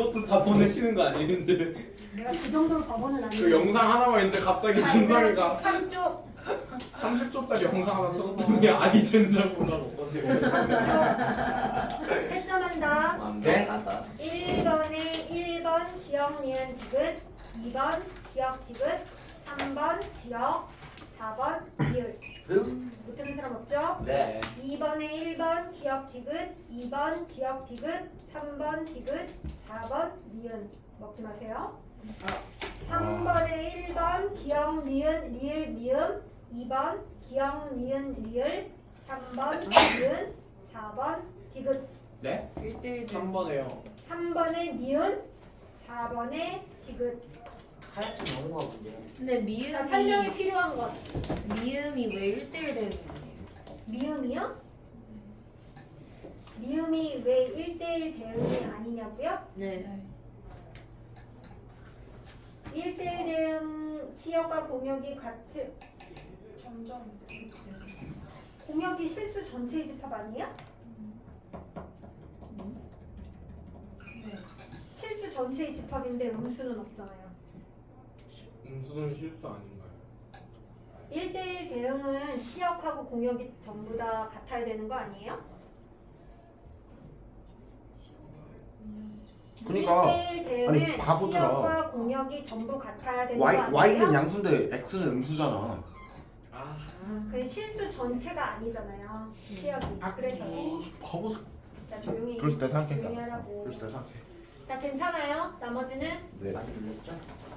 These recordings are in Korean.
그것도 다 보내시는 거 아니는데 내가 그 정도로 바보는 그 아니야. 영상 하나만 이제 갑자기 준성이가 3쪽 30초짜리 영상 하나 찍었더니 아이젠더보다 채점한다. 네? 1번에 1번 기억 니은 디귿 2번 기억 디귿 3번 기억 4번 리을 못 들은 사람 없죠? 네. 2번에 1번 기억 디귿 2번 기억 디귿 3번 디귿 4번 니은. 먹지 마세요. 3번에 1번 기억 니은 리을 미음. 2번 기억 니은 리을 3번 니은 4번 디귿. 네? 1대1 3번에요. 3번에 니은 4번에 디귿 하얗게 넘어가 본데요. 근데 자, 설명이 미음이 필요한 것 미음이 왜 1대1 되는 거예요? 미음이요? 미음이 왜 1대1 대응이 아니냐고요? 네. 1대1 대응 치역과 공역이 같은 점점 공역이 실수 전체 집합 아니에요? 실수 전체의 집합인데 음수는 없잖아요. 음수는 실수 아닌가요? 1대1 대응은 시역하고 공역이 전부 다 같아야 되는 거 아니에요? 그러니까 1대1 대응은 아니, 바보들아. 시역과 공역이 전부 같아야 되는 Y 거 아니에요? Y는 양수인데 X는 음수잖아. 아 그 실수 전체가 아니잖아요. 시역이. 그래서 바보. 자 조용히 그럴 때 생각했다. 하라고. 그럴 때 생각해. 자 괜찮아요. 나머지는 네. 많이 들렸죠?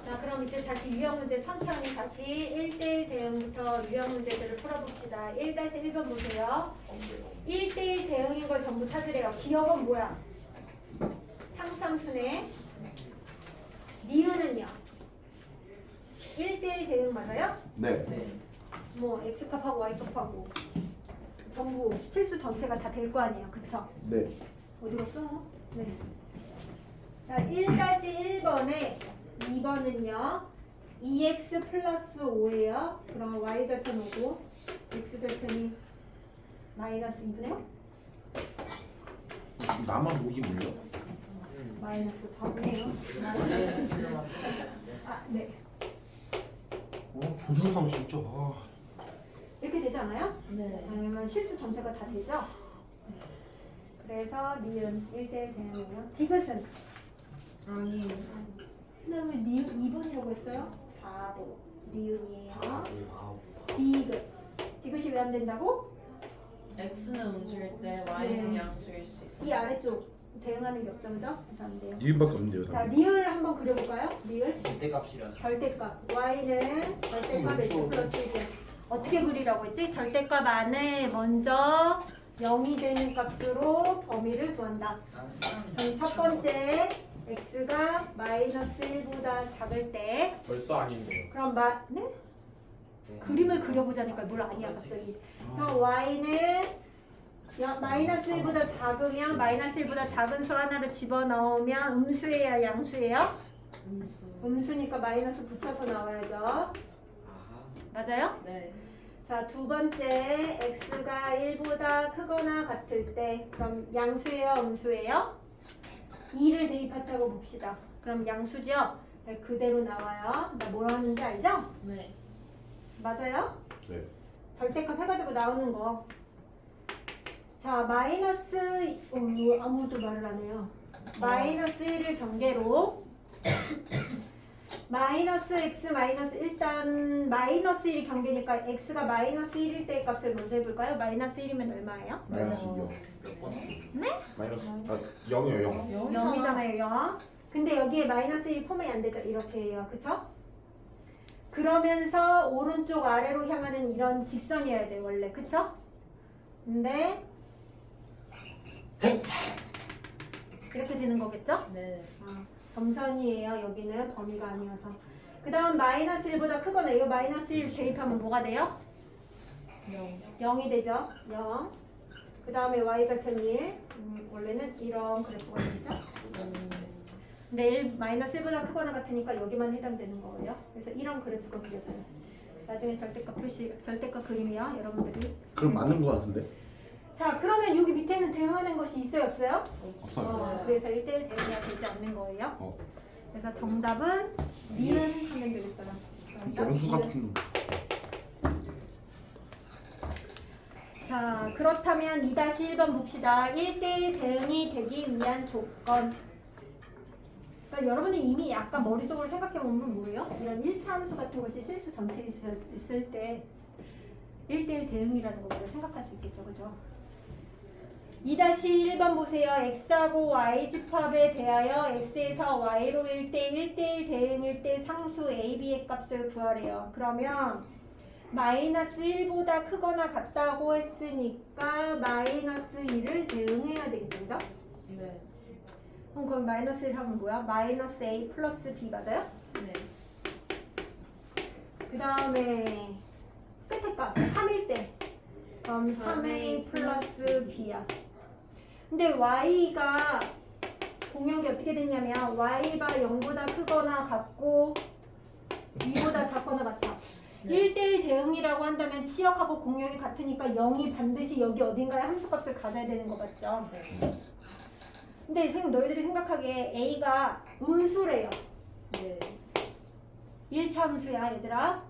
자 그럼 이제 다시 유형 문제 천천히 다시 1대1 대응부터 유형 문제들을 풀어봅시다. 1-1번 보세요. 1대1 대응인 걸 전부 찾으래요. 기억은 뭐야? 상수함수네. 니은은요? 1대1 대응 맞아요? 네. 네. 뭐 X값하고 Y값하고 전부 실수 전체가 다 될 거 아니에요. 그쵸? 네. 어디 갔어? 네. 자, 1-1번에 2번은요. 2x 플러스 5예요. 그러면 y절편 5고 x절편이 마이너스 2분의 나만 목이 물려? 마이너스 바보네요. 아, 네. 어 조준성 진짜. 아. 이렇게 되지 않아요? 네. 아니면 실수 전체가 다 되죠? 그래서 니은 1대1 대응이요. 디귿은 아니 그다음에 니 2번이라고 했어요? 바보. 니은이에요. 디귿. 디귿이 왜 안 된다고? X는 음수일 때 Y는 네. 양수일 수 있어요. 이 아래쪽 대응하는 게 없점이죠? 그래서 안 돼요. 니은밖에 없는데요. 자. 리을 한번 그려볼까요? 리을. 절대값이라서. 절대값. y는 절대값 x 음수. 플러스 1. 어떻게 그리라고 했지? 절대값 안에 먼저 0이 되는 값으로 범위를 구한다. 그럼 첫 번째 x가 마이너스 1보다 작을 때 벌써 아닌데요 그럼 마, 네? 그림을 그려보자니까 뭘 아니야 갑자기. 그럼 y는 야, 마이너스 1보다 작으면 마이너스 1보다 작은 수 하나를 집어넣으면 음수예요 양수예요? 음수. 음수니까 마이너스 붙여서 나와야죠. 아 맞아요? 네. 자, 두 번째 x가 1보다 크거나 같을 때 그럼 양수예요, 음수예요? 2를 대입했다고 봅시다. 그럼 양수죠? 네, 그대로 나와요. 나 뭐라 하는지 알죠? 네. 맞아요? 네. 절대값 해가지고 나오는 거. 자, 마이너스 어, 아무도 말을 안 해요. 마이너스 1을 경계로 마이너스 x 마이너스 일단 마이너스 1이 경계니까 x가 마이너스 1일 때 값을 먼저 해볼까요? 마이너스 1이면 얼마예요? 마이너스 2요. 몇 번? 네? 마이너스 아 0이요 0. 0이잖아요, 0. 근데 여기에 마이너스 1이 포함이 안 되죠. 이렇게 해요. 그쵸? 그러면서 오른쪽 아래로 향하는 이런 직선이어야 돼, 원래. 그쵸? 근데 이렇게 되는 거겠죠? 네. 아, 점선이에요. 여기는 범위가 아니어서. 그 다음 마이너스 1보다 크거나 이거 마이너스 1 대입하면 뭐가 돼요? 0. 0이 되죠. 0. 그 다음에 y절편 1. 음, 원래는 이런 그래프가 되죠. 근데 1 마이너스 1보다 크거나 같으니까 여기만 해당되는 거예요. 그래서 이런 그래프가 그려져요. 나중에 절대값 표시, 절대값 그림이요. 여러분들이 그럼 맞는 거 같은데? 자 그러면 여기 밑에는 대응하는 것이 있어요 없어요? 없어요. 어, 그래서 1대1 대응이 되지 않는 거예요. 어. 그래서 정답은 미는 하면 되겠어요. 영수. 같은 놈. 자, 그렇다면 2-1번 봅시다. 1대1 대응이 되기 위한 조건. 그러니까 여러분이 이미 약간 머릿속으로 생각해 보면 뭐예요? 이런 1차 함수 같은 것이 실수 전체에 있을, 때 1대1 대응이라는 걸 우리가 생각할 수 있겠죠. 그죠? 2-1번 보세요. x하고 y 집합에 대하여 x에서 y로 1대1, 1대1 대응일 때 상수 a, b의 값을 구하래요. 그러면 마이너스 1보다 크거나 같다고 했으니까 마이너스 1을 대응해야 되겠죠? 네. 그럼 그럼 마이너스 1 하면 뭐야? 마이너스 a 플러스 b 맞아요? 네. 그 다음에 끝에 값 3일 때 그럼 3a 플러스 b야 근데 y가 공역이 어떻게 됐냐면 y가 0보다 크거나 같고 2보다 작거나 같아 네. 1대1 대응이라고 한다면 치역하고 공역이 같으니까 0이 반드시 여기 어딘가에 함수값을 가져야 되는 거 맞죠? 네. 근데 생 너희들이 생각하기에 a가 음수래요 네. 1차 함수야 얘들아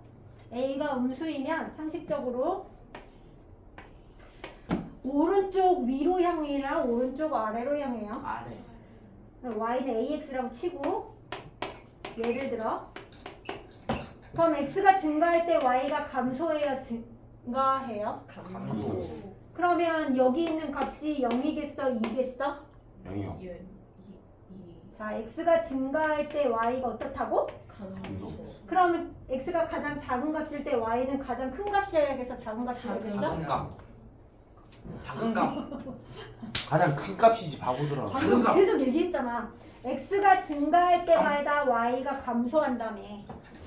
a가 음수이면 상식적으로 오른쪽 위로 향이라 오른쪽 아래로 향해요 아래. y는 ax라고 치고 예를 들어 그럼 x가 증가할 때 y가 감소해야 증가해요 감소. 그러면 여기 있는 값이 0이겠어 2겠어 영이요. 이, 이, 이자 x가 증가할 때 y가 어떻다고? 감소. 그러면 x가 가장 작은 값일 때 y는 가장 큰 값이어야겠어 작은 값이어야겠어? 작은 값. 작은 값. 가장 큰 값이지 바보들아. 방금 계속 얘기했잖아 x가 증가할 때마다 y가 감소한다며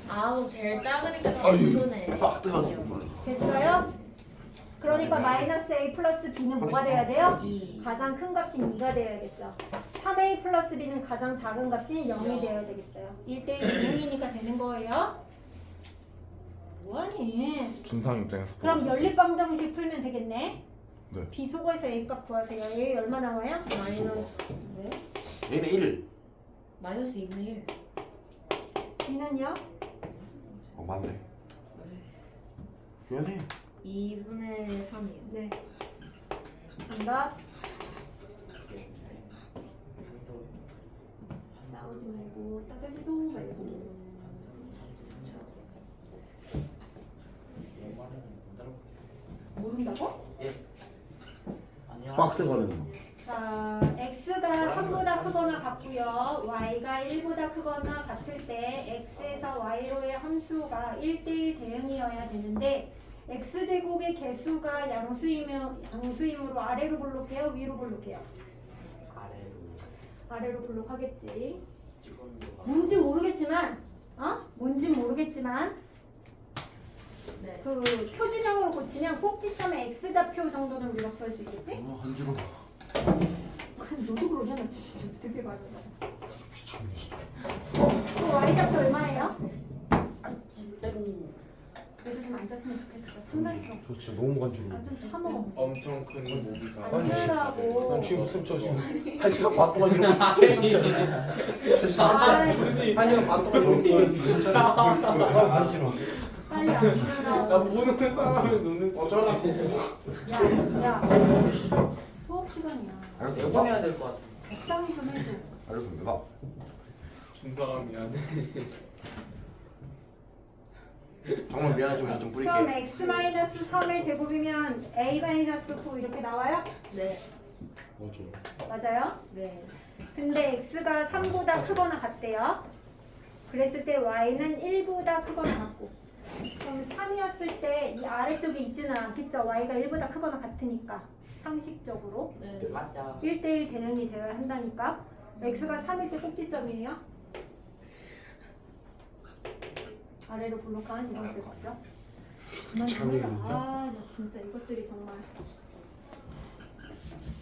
아 그럼 제일 작으니까 아유, 감소네. 딱 뜨거워. 됐어요? 그러니까 마이너스 a 플러스 b는 뭐가 돼야 돼요? 이. 가장 큰 값이 2가 되어야겠죠 3a 플러스 b는 가장 작은 값이 0이 되어야 되겠어요 1대1 대응이니까 되는 거예요 뭐하니 준상 입장에서. 그럼 보고 있었어요. 연립방정식 풀면 되겠네 네. 비속어에서 a 값 구하세요 a 얼마 나와요? 마이너스 네? 얘는 1. 마이너스 2분의 1. b는요? 어 맞네. 미안해. 2분의 3이요. 네 정답 싸우지 말고 따돌리도 말고? 아니야. 빡세가는 거. 자, x가 3보다 크거나 같고요. y가 1보다 크거나 같을 때 x에서 y로의 함수가 1대1 대응이어야 되는데 x제곱의 개수가 양수이면 양수이므로 아래로 볼록해요, 위로 볼록해요. 아래로. 아래로 볼록하겠지. 뭔지 모르겠지만, 어? 뭔지 모르겠지만 네. 그 표준형으로 고치면 꼭지점의 x좌표 정도는 우리가 구할 수 있겠지? 어 한지러. 너도 그러잖아, 진짜 되게 많이. 미쳤네 진짜. 그 y좌표 얼마예요? 때로. 그래도 좀 앉았으면 좋겠어. 산발있어. 저 진짜 너무 간지러워. 아좀 참어. 엄청 큰 모기가. 난 지금 무슨 저 지금 한 시간 반 동안 이러고 있어 진짜. 진짜 아, 한 시간 반 동안 이러고 있어 진짜. 아 간지러. 빨리 나. 보는 사람의 눈을 어쩌라고. 야, 야. 수업 시간이야. 매번 해야 될 것 같아. 적당히 좀 해줘. 알겠습니다. 준사가 미안해 정말 미안하지만 좀 그럼 뿌릴게. x 마이너스 3의 제곱이면 a 마이너스 9 이렇게 나와요? 네. 맞아. 맞아요? 네. 근데 x가 3보다 크거나 같대요. 그랬을 때 y는 1보다 크거나 같고. 그럼 3이었을 때 이 아래쪽에 있지는 않겠죠. y가 1보다 크거나 같으니까. 상식적으로. 네. 맞아. 1대1 대응이 되어야 한다니까. x가 3일 때 꼭지점이에요. 아래로 블록한 이런 해라. 아, 나 진짜 이것들이 정말.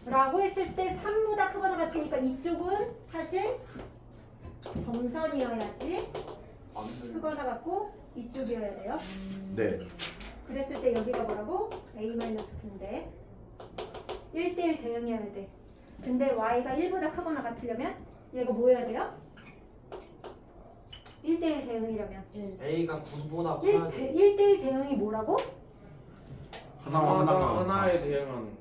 라고 했을 때 3보다 크거나 같으니까 이쪽은 사실 점선이어야지 크거나 같고 이쪽이어야 돼요. 네. 그랬을 때 여기가 뭐라고? a-9인데 1대1 대응이어야 돼. 근데 y가 1보다 크거나 같으려면 얘가 뭐 해야 돼요? 1대1 대응이라면 1 A가 9보다 1, 커야 대, 돼 1대1 대응이 뭐라고? 하나와 하나가 하나에 대응하는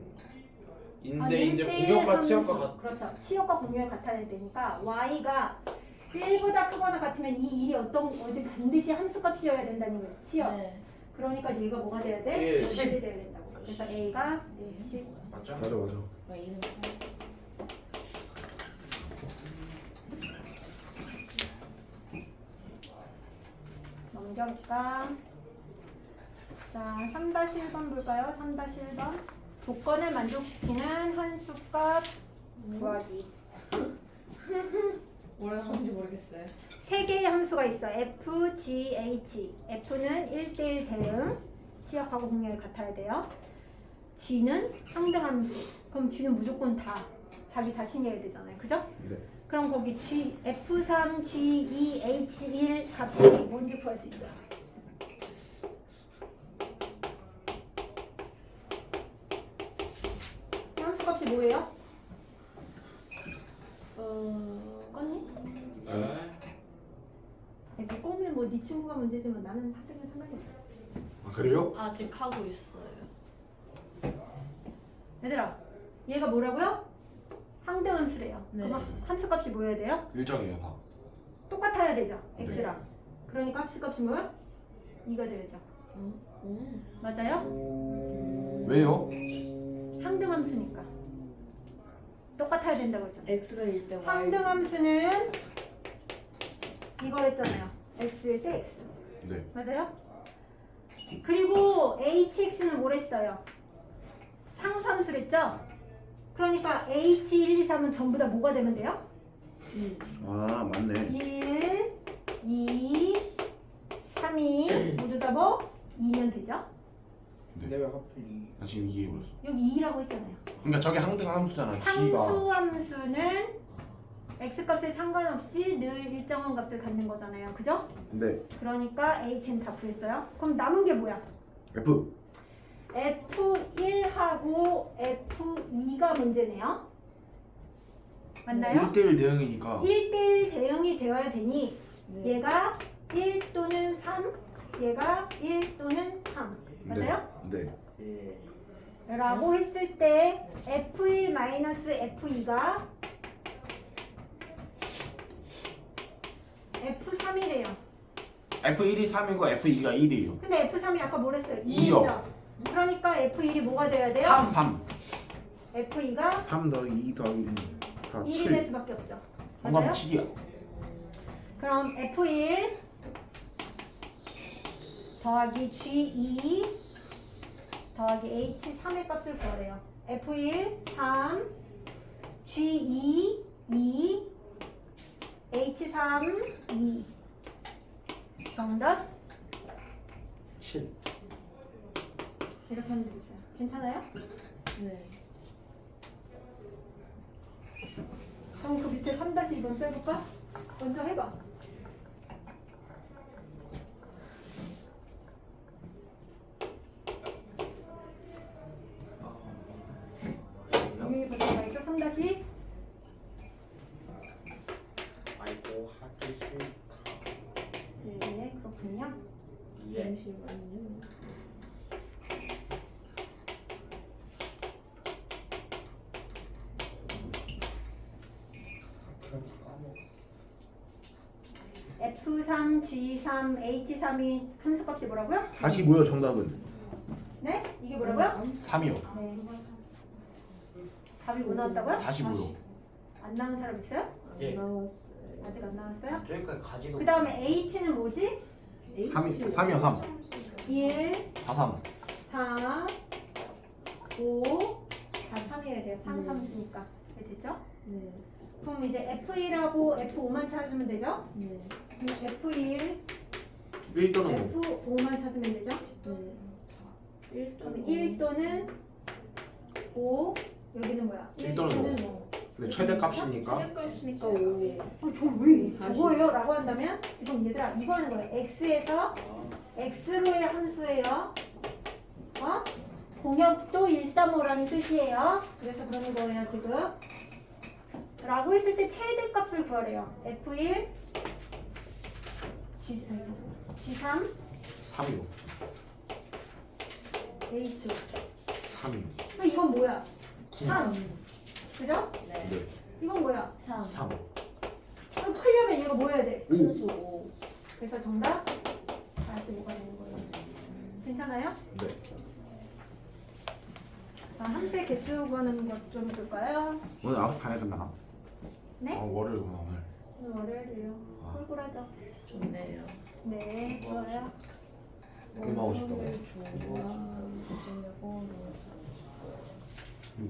인데 아니, 이제 1대1 공역과 치역과 같 그렇죠. 치역과 공역이 같아야 되니까 y가 1보다 크거나 같으면 이 일이 어떤 어디 반드시 함수값이어야 된다는. 치역. 네. 그러니까 얘가 뭐가 돼야 돼? 일. 10이 돼야 된다고. 그래서 a가 10. 맞죠? 맞아 맞아 아, 이는 넘겨볼까? 자, 3-1번 볼까요? 3-1번. 조건을 만족시키는 한 수값 구하기. 뭐라 하는지 모르겠어요. 세 개의 함수가 있어. f, g, h. f는 1대1 대응. 치역하고 공략이 같아야 돼요. g는 상등 함수. 그럼 g는 무조건 다 자기 자신이어야 되잖아요. 그죠? 네 그럼 거기 G, F3, G2, H1 값이 뭔지 구할 수 있죠. 이 함수 값이 뭐예요? 어, 언니? 네. 이렇게 꼬면 뭐네 친구가 문제지만 나는 하등은 상관이 없어. 아 그래요? 아직 하고 있어요. 얘들아, 얘가 뭐라고요? 항등함수래요. 네. 그럼 함수 값이 뭐여야 돼요? 일정이에요 다 똑같아야 되죠. 네. x랑. 그러니까 함수 값이 뭐야? 2가 되죠. 오. 맞아요? 왜요? 항등함수니까. 똑같아야 된다고 했죠. x가 1대 y. 항등함수는 이걸 했잖아요. x일 때 x. 네 맞아요? 그리고 hx는 뭘 했어요? 상수함수를 했죠? 그러니까 h 1, 2, 3은 전부 다 뭐가 되면 돼요? 2. 아 맞네 1, 2, 3이 모두 다 뭐? 2면 되죠? 근데 왜 하필 이 나 지금 이해해버렸어 여기 2라고 했잖아요. 그러니까 저게 항등 함수잖아 G가 상수 함수는 x값에 상관없이 늘 일정한 값을 갖는 거잖아요. 그죠? 네 그러니까 h는 다 구했어요. 그럼 남은 게 뭐야? F F1하고 F2가 문제네요. 맞나요? 1대1 대응이니까 1대1 대응이 되어야 되니 네. 얘가 1 또는 3, 얘가 1 또는 3. 맞아요? 네 예 라고 했을 때 F1 F2가 F3이래요. F1이 3이고 F2가 1이에요 근데 F3이 아까 뭐랬어요? 이요. 2죠. 그러니까 F1이 뭐가 돼야 돼요? 3 3 F2가 3 더하기 2 더하기 1다 1이 될 수밖에 없죠. 맞아요? 정답 7이야 그럼 F1 더하기 G2 더하기 H3의 값을 구하래요. F1 3 G2 2 H3 2 정답 7 이렇게 하면 되겠어요. 괜찮아요? 네. 그럼 그 밑에 3-2번 빼볼까? 먼저 해봐. 여기 벌써 다 있어? 3-2? 아이고 하기 싫다 네, 그렇군요. 예 잠시만요. F3, G3, H3이 함수 값이 뭐라고요? 45요 정답은 네? 이게 뭐라고요? 3이요 네. 답이 뭐 나왔다고요? 45요 안 나온 사람 있어요? 예. 아직 안 나왔어요? 저기까지 가지도 그 다음에 H는 뭐지? 3이 3이요 3 1, 4 3 4, 5, 다 3이어야 돼요. 3, 3수니까. 네, 됐죠? 네. 그럼 이제 F1하고 F5만 찾으면 되죠? 네. 그럼 F1, 1 또는 5 F5만 찾으면 되죠? 네. 1 그럼 1 또는 5, 여기는 뭐야? 1 또는 5. 근데 최대값이니까 최대값이니까 5. 어, 저왜 사십. 저거예요? 라고 한다면 지금 얘들아 이거 하는 거예요. X에서 X로의 함수예요. 어? 공역도 135라는 뜻이에요. 그래서 그런 거예요, 지금. 라고 했을 때 최대값을 구하래요. F1, G, G3, 3이요. H. 3이요. 그럼 이건 뭐야? 9. 3. 그죠? 네. 네. 이건 뭐야? 3. 3. 그럼 풀려면 얘가 뭐 해야 돼? 순수 5. 그래서 정답 45가 되는 거예요. 괜찮아요? 네. 자, 함수의 개수 구하는 것 좀 볼까요? 오늘 9시 반에 끝나나? 네? 아, 월요일구나 오늘. 오늘 월요일이에요. 아. 꿀꿀하죠? 좋네요. 네, 좋아요. 싶다고. 좋아.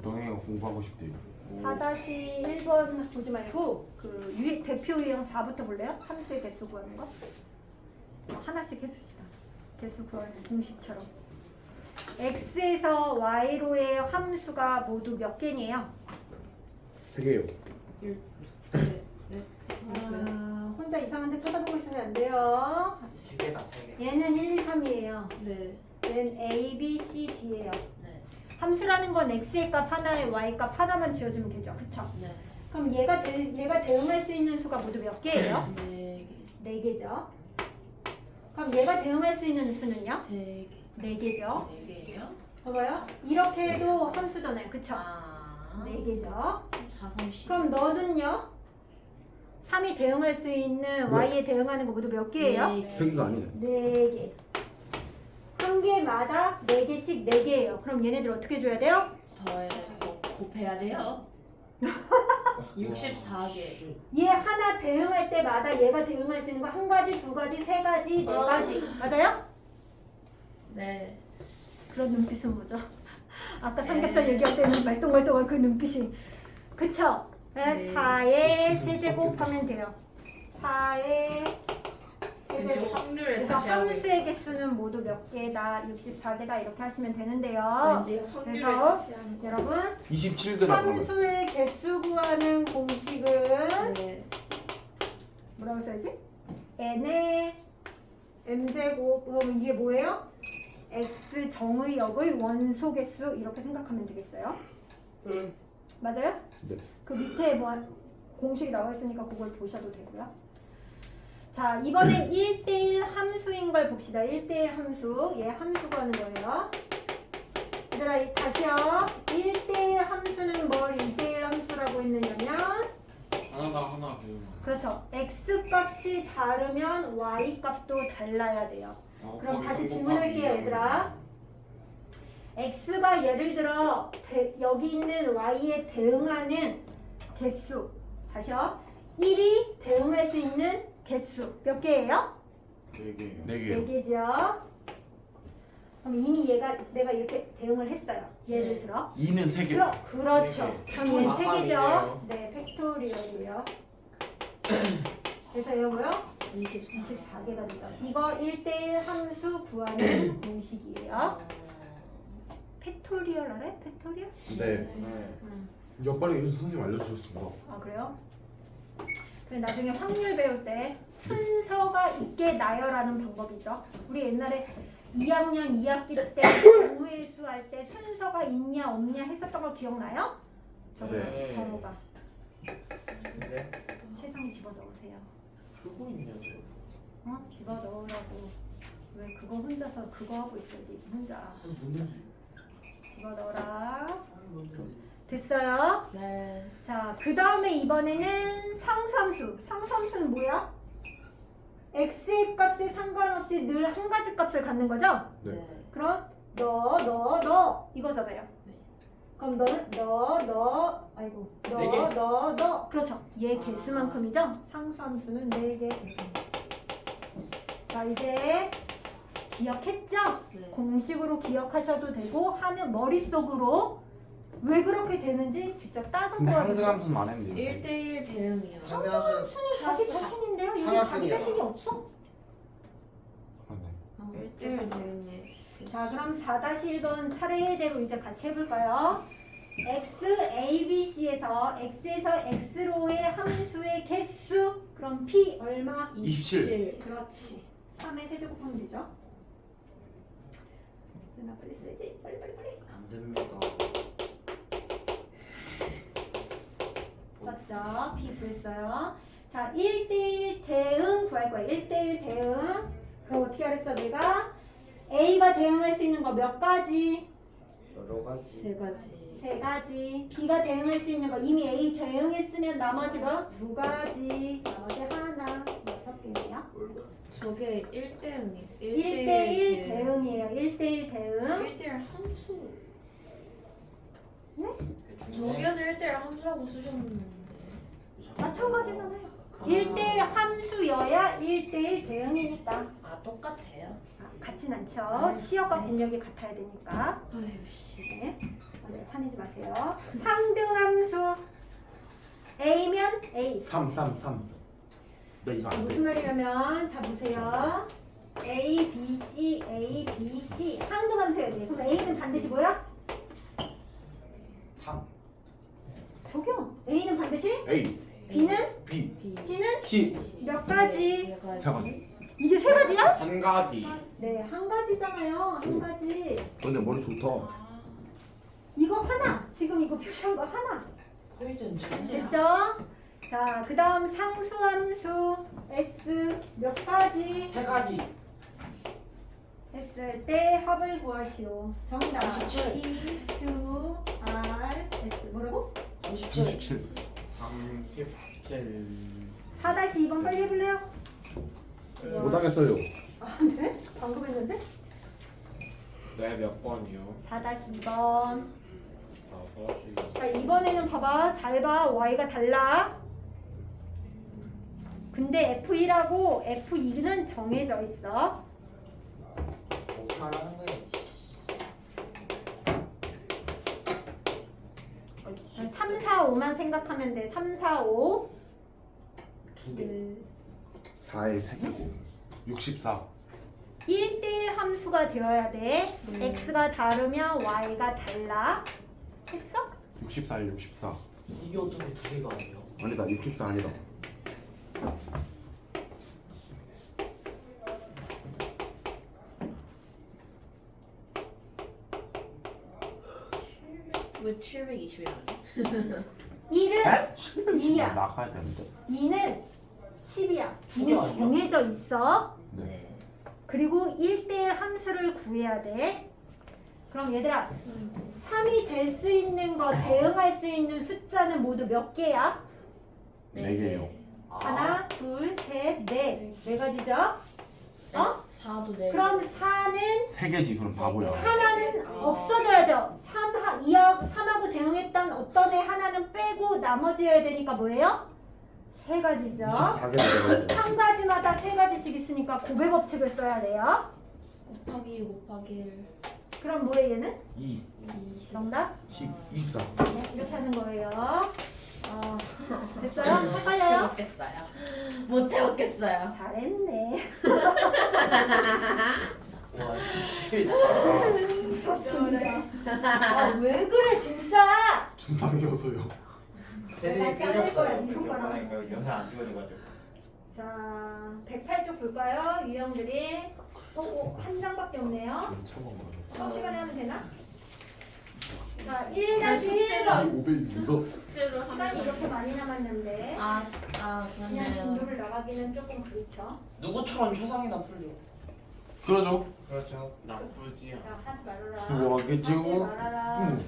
동행이가 공부하고 싶대요. 4-1번 보지 말고 그 유, 대표 유형 4부터 볼래요? 함수의 개수 구하는 거? 어, 하나씩 해줍시다. 개수 구하는 공식처럼. x에서 y로의 함수가 모두 몇 개니에요? 3개요. 네. 네. 아, 혼자 이상한 데 쳐다보고 있으면 안 돼요. 세 개다 세 개. 얘는 1, 2, 3이에요. 네. 얘는 a, b, c, d예요. 네. 함수라는 건 x의 값 하나에 y의 값 하나만 지어주면 되죠. 그쵸? 네. 그럼 얘가 대, 얘가 대응할 수 있는 수가 모두 몇 개예요? 네 개. 네 개죠. 그럼 얘가 대응할 수 있는 수는요? 세 개. 네 개죠. 네 개예요? 봐봐요. 이렇게 해도 함수잖아요. 그쵸? 아. 네 개죠. 4, 3, 10. 그럼 너는요? 3이 대응할 수 있는 y에 대응하는 거 모두 몇 개예요? 네 3개가 아니네. 네 개. 한 개마다 네 개씩 네 개예요. 그럼 얘네들 어떻게 줘야 돼요? 더해 어, 곱해야 돼요. 64개. 얘 하나 대응할 때마다 얘가 대응할 수 있는 거 한 가지, 두 가지, 세 가지, 네 어. 가지. 맞아요? 네. 그런 눈빛은 뭐죠? 아까 네. 삼겹살 얘기할 때는 말똥말똥한 그 눈빛이 그쵸? 네, 네. 4의 세제곱 하면 돼요 4의 왠지 세제곱 확률을 그래서 다시 하고 있 함수의 개수는 모두 몇 개다? 64개다 이렇게 하시면 되는데요 왠지 확률을 그래서 다시 하는 거. 여러분 27개다 그러면. 함수의 개수 구하는 공식은 네. 뭐라고 써야지? n의 m제곱 그럼 이게 뭐예요? x 정의 역의 원소 개수 이렇게 생각하면 되겠어요? 맞아요? 네. 그 밑에 뭐 공식이 나와 있으니까 그걸 보셔도 되고요. 자 이번엔 1대1 함수인 걸 봅시다. 1대1 함수 얘 함수가 하는 거예요. 얘들아 이- 다시요. 1대1 함수는 뭘 1대1 함수라고 했느냐면 하나가 하나 배우면. 그렇죠. x 값이 다르면 y 값도 달라야 돼요. 어, 그럼 다시 질문할게요, 얘들아. X가 예를 들어 대- 여기 있는 y에 대응하는 개수 다시요. 1이 대응할 수 있는 개수 몇 개예요? 네 개. 4 4개요. 개죠. 그럼 이미 얘가 내가 이렇게 대응을 했어요. 예를 네. 들어. 2는 3개. 그러, 그렇죠. 개. 그럼 얘는 아, 3개죠. 이네요. 네, 팩토리얼이에요. 그래서 이거요. 24. 24개가 되죠. 이거 1대1 함수 구하는 공식이에요. 팩토리얼 알아요? 팩토리얼? 네. 네. 옆발이 요즘 선생님 알려주셨습니다. 아 그래요? 그래 나중에 확률 배울 때 순서가 있게 나열하는 방법이죠. 우리 옛날에 2학년 2학기 때 공회수 할 때 순서가 있냐 없냐 했었던 거 기억나요? 정우, 네. 정우가 네. 최상위 집어 넣으세요. 풀고 있냐 저. 어? 집어 넣으라고. 왜 그거 혼자서 그거 하고 있어야지 혼자. 집어 넣어라. 됐어요? 네. 자, 그 다음에 이번에는 상수함수. 상수함수는 뭐야? x의 값에 상관없이 늘 한 가지 값을 갖는 거죠? 네. 네. 그럼 너, 너, 너 이거잖아요. 네. 그럼 너는 너, 너, 아이고, 너, 네 개? 너, 너. 그렇죠. 얘 아. 개수만큼이죠? 상수함수는 네 개. 자, 이제 기억했죠? 네. 공식으로 기억하셔도 되고 하는 머릿속으로 왜 그렇게 되는지 직접 따서 근데 보아주세요. 항승함수는 안 했는데요. 1대1 대응이요. 하면은 수는 자기 자신인데요. 여기 자기 하나뿐이야. 자신이 없어. 그런데 1대1 대응에. 자, 그럼 4-1번 차례대로 이제 같이 해볼까요? x, a, b, c에서 x에서 x로의 함수의 개수 그럼 p 얼마? 27. 그렇지. 3의 세제곱하면 되죠. 누나 빨리 쓰지. 빨리 빨리 빨리. 안 됩니다. 썼죠? B 구했어요. 자, 1대1 대응 구할 거야. 1대1 대응. 그럼 어떻게 하랬어, 내가? A가 대응할 수 있는 거 몇 가지? 여러 가지. 세 가지. 세 가지. B가 대응할 수 있는 거 이미 A 대응했으면 나머지가 두 가지. 나머지 하나. 여섯 개네요. 저게 1대응이 1대1 대응이에요. 1대1 대응. 1대1 함수. 네? 저기에서 1대1 함수라고 쓰셨는데. 마찬가지잖아요. 1대1 함수여야 1대1 대응이니까. 아 똑같아요. 아, 같진 않죠. 시역과 분력이 같아야 되니까. 아유 씨. 네. 오늘 화내지 마세요. 항등함수 A면 A. 3 3 3. 나 이거 안 돼. 무슨 말이냐면 자 보세요. A, B, C, A, B, C 항등함수야 돼. 그럼 A는 반드시 뭐야? 3 적용. A는 반드시 A B는 B B. C는 C 몇 가지? 세 가지. 세 가지. 이게 세 가지야? 한 가지. 네, 한 가지잖아요. 한 가지. 근데 머리 좋다. 아, 이거 하나. 지금 이거 표시한 거 하나. 포이즌 됐죠? 자, 그 다음 상수함수 S 몇 가지 세 가지. 했을 때 합을 구하시오. 정답. 37. E, Q, R, S. 뭐라고? 37. 37. 37. 4-2번 빨리 해볼래요? 못하겠어요. 아, 네? 방금 했는데? 네, 몇 번이요? 4-2번. 다섯이. 자, 이번에는 봐봐. 잘 봐. Y가 달라. 근데 F1하고 F2는 정해져 있어. 어떻게 하라는 거야? 3, 4, 5만 생각하면 돼. 3, 4, 5. 두 개. 네. 4에 3개고 64. 1대1 함수가 되어야 돼. 네. x가 다르면 y가 달라. 했어? 64에 64. 이게 어떻게 두 개가 아니야? 아니다 64 아니다. 왜 720이라지? 1은 720 이야. 나가야 되는데. 2는 10이야. 두개 2는 아니야? 정해져 있어. 네. 그리고 1대1 함수를 구해야 돼. 그럼 얘들아, 3이 될 수 있는 거, 대응할 수 있는 숫자는 모두 몇 개야? 네 개요. 아, 하나, 둘, 셋, 넷. 네 가지죠? 어? 4도 네. 그럼 4는 3개지 그럼 바보야. 하나는 없어져야죠. 3, 2하고 3하고 대응했던 어떤 애 하나는 빼고 나머지여야 되니까 뭐예요? 세 가지죠. 24개 나가야 한 가지마다 세 가지씩 있으니까 고배 법칙을 써야 돼요. 곱하기 1 곱하기 1. 그럼 뭐예요 얘는? 2, 20. 정답? 10, 24. 네, 이렇게 하는 거예요. 아, 됐어요? 헷갈려요? 못해먹겠어요. 못해먹겠어요. 잘했네. 와, 씨. 무섭습니다. 아, 왜 그래 진짜? 준상이어서요. 내가 잘릴 거야, 이 손가락. 영상 안 찍어줘가지고. 자, 108쪽 볼까요? 유형들이. 어, 어, 한 장밖에 없네요. 처음 다음 시간에 하면 되나? 자, 그냥 1-1 숙제로 500 이거. 숙제로 시간이 하면 이렇게 많이 남았는데 아, 시- 아 그냥. 진도를 나가기는 조금 그렇죠. 누구처럼 초상이나 풀죠. 그러죠. 그렇죠. 나쁘지 않아. 자, 하지 말아라. 수고하겠죠. 하지 말아라. 음.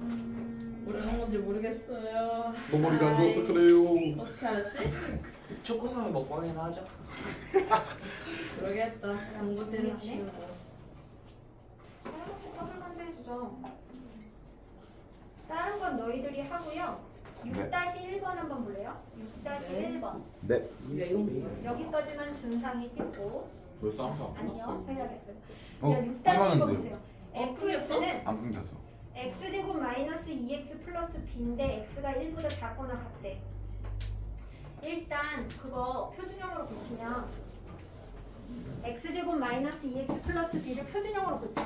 음, 뭐라는 건지 모르겠어요. 너 머리가 안 좋아서. 그래요. 어떻게 알았지? 초코송이 먹방이나 하죠. 모르겠다. 공부대로 미안해. 치우고. 더블 건도 했어. 다른 건 너희들이 하고요. 네. 6-1번 한번 볼래요? 6-1번. 네. 여기까지만 준상이 찍고 왜 싸움도 안 안녕 끝났어? 해야겠어요. 어, 자, 6-1번 끝났는데요. 보세요. 어, 안 끊겼어. x제곱 마이너스 2x 플러스 b인데 x가 1보다 작거나 같대. 일단 그거 표준형으로 고치면 x제곱 마이너스 2x 플러스 b를 표준형으로 고쳐.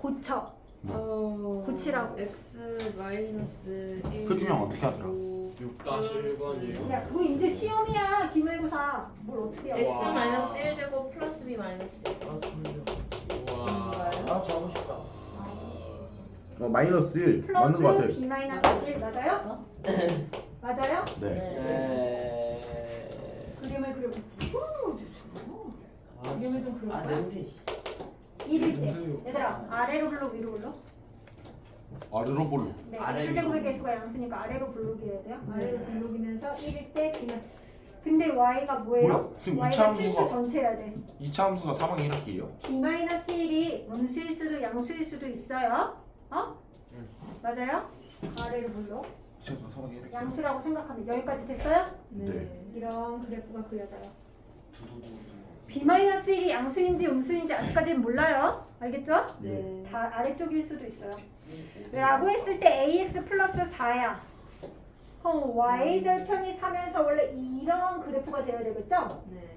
고쳐. 네. 어 고치라고. x 마이너스 1 표준형 어떻게 하더라? 6-1번이요. 야 그거 이제 시험이야 기말고사 뭘 어떻게 해 x 마이너스 1 제곱 플러스 b 마이너스 1. 아 졸려. 우와. 아 자고 싶다. 어 마이너스 1 맞는 거 같아. 플러스 b 마이너스 1 맞아요? 맞아요? 네. 네. 그림을 그려볼게요 그림을 좀 아 그려볼까요? 냄새. 1일 때 얘들아 아래로 불러 위로 불러? 아래로 볼로. 네, 아래 x제곱의 위로. 개수가 양수니까 아래로 블록이어야 돼요. 네. 아래로 블록이면서 1일 때 b는 근데 y가 뭐예요? 뭐야? 지금 y가 이차 실수 함수가- 전체여야 돼. 2차 함수가 4방이 이렇게요. b-1이 음수일 수도 양수일 수도 있어요. 어? 응. 맞아요? 아래로 블록. 2차 함수가 4방이 이렇게. 양수라고 생각하면 여기까지 됐어요? 네. 이런 그래프가 그려져요. 두두두. B-1이 양수인지 음수인지 아직까지는 몰라요. 알겠죠? 네. 다 아래쪽일 수도 있어요. 라고 했을 때 ax 플러스 4야. 그럼 y 절편이 3에서 원래 이런 그래프가 되어야 되겠죠? 네.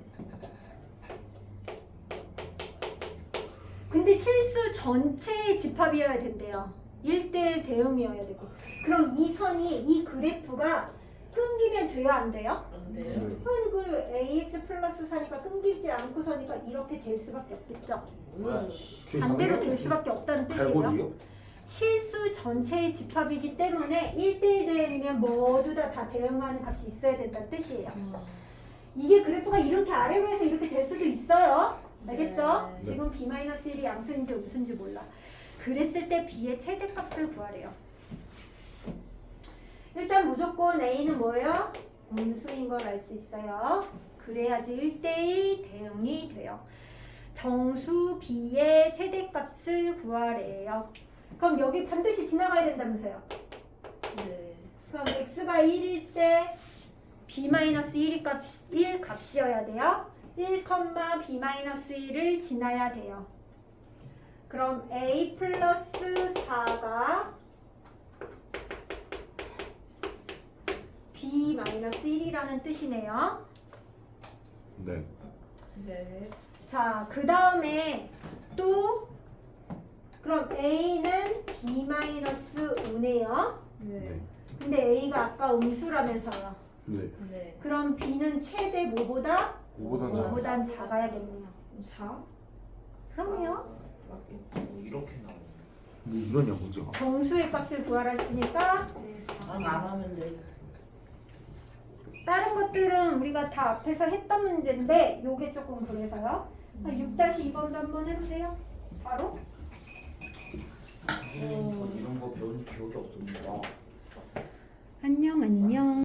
근데 실수 전체의 집합이어야 된대요. 1대1 대응이어야 되고. 그럼 이 선이 이 그래프가 끊기면 돼요, 안 돼요? 안 돼요? 그럼 그 ax 플러스 4니까 끊기지 않고서니까 이렇게 될 수밖에 없겠죠. 뭐야? 반대로 될 수밖에 없다는 뜻이에요. 실수 전체의 집합이기 때문에 1대1 대응이면 모두 다, 다 대응하는 값이 있어야 된다는 뜻이에요. 와. 이게 그래프가 이렇게 아래로 해서 이렇게 될 수도 있어요. 알겠죠? 네. 지금 b-1이 양수인지 음수인지 몰라. 그랬을 때 b의 최대값을 구하래요. 일단 무조건 a는 뭐예요? 음수인 걸 알 수 있어요. 그래야지 1대1 대응이 돼요. 정수 b의 최대값을 구하래요. 그럼 여기 반드시 지나가야 된다면서요. 네. 그럼 x가 1일 때 b-1이 값, 1 값이어야 돼요. 1, b-1을 지나야 돼요. 그럼 a 플러스 4가 b-1이라는 뜻이네요. 네. 네. 자, 그 다음에 또 그럼 a는 b-5네요. 네. 근데 a가 아까 음수라면서요. 네. 네. 그럼 b는 최대 뭐보다 5보단 작아. 5보단 작아야겠네요. 4? 그럼요. 맞겠다. 뭐 이렇게 나오네. 뭐 이러냐 문제가. 정수의 값을 구하라 했으니까 안 하면 돼. 다른 것들은 우리가 다 앞에서 했던 문제인데 요게 조금 그래서요. 6-2번도 한번 해보세요. 바로. 전 이런 거 배운 기억이 없습니다. 안녕 안녕.